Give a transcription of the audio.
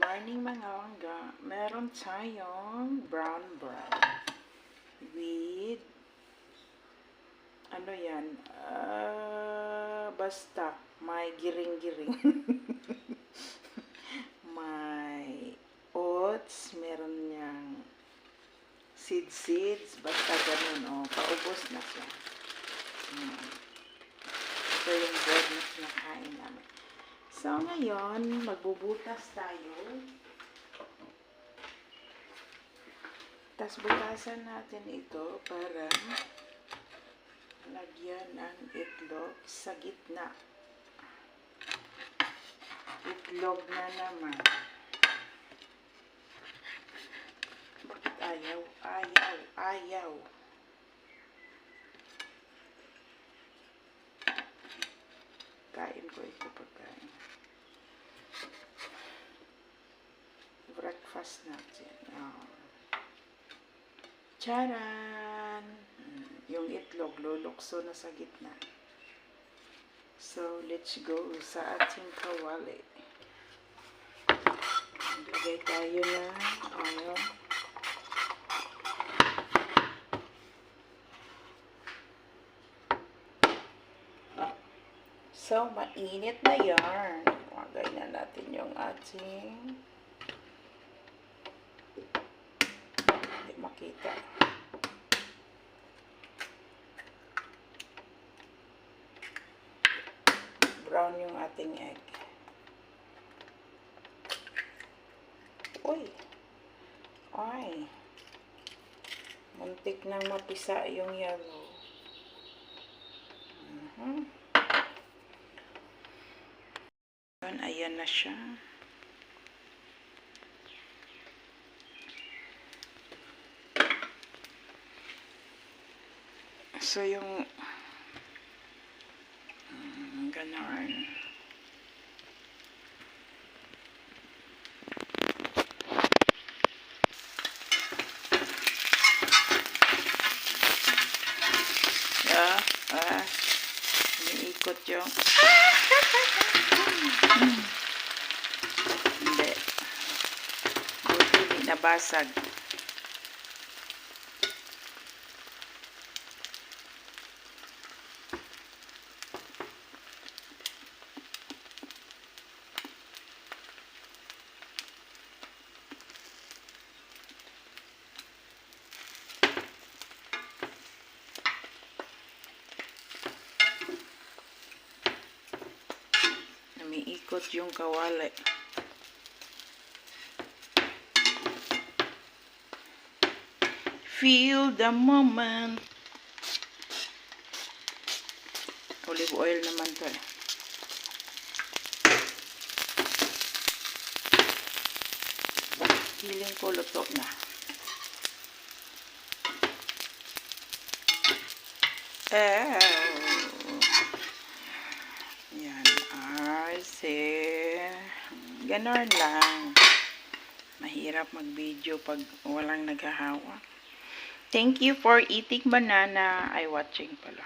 morning mga langga. Meron tayong brown bread with ano yan? Ah, basta may giring-giring. may oats, meron niyang seed-seeds, basta ganun. Oh, paubos na siya. Hmm. Ito yung bread na kinakain namin. So, ngayon, magbubutas tayo. Tapos butasan natin ito para lagyan ng itlog sa gitna. Itlog na naman. Bakit ayaw? Ayaw, ayaw. Kain ko ito pagkain. Breakfast natin. Oh. Charan! Mm, Yung itlog, lulukso na sa gitna. So, let's go sa ating kawali. Lagay tayo ng oil. So, mainit na yarn. Wagay na natin yung ating hindi makita. Brown yung ating egg. Uy! Ay! Muntik nang mapisa yung yellow. Mhm. Yun, ayan na siya. So, yung mm, ganon. Yeah, ah, umiikot yung Hindi. Buti hindi nabasag. Umiikot yung kawali. Feel the moment. Olive oil naman to eh. Feeling ko luto na. Eh. Yan. Arse. Ganon lang. Mahirap mag-video pag walang naghahawa. Thank you for eating banana. Ay, watching pala.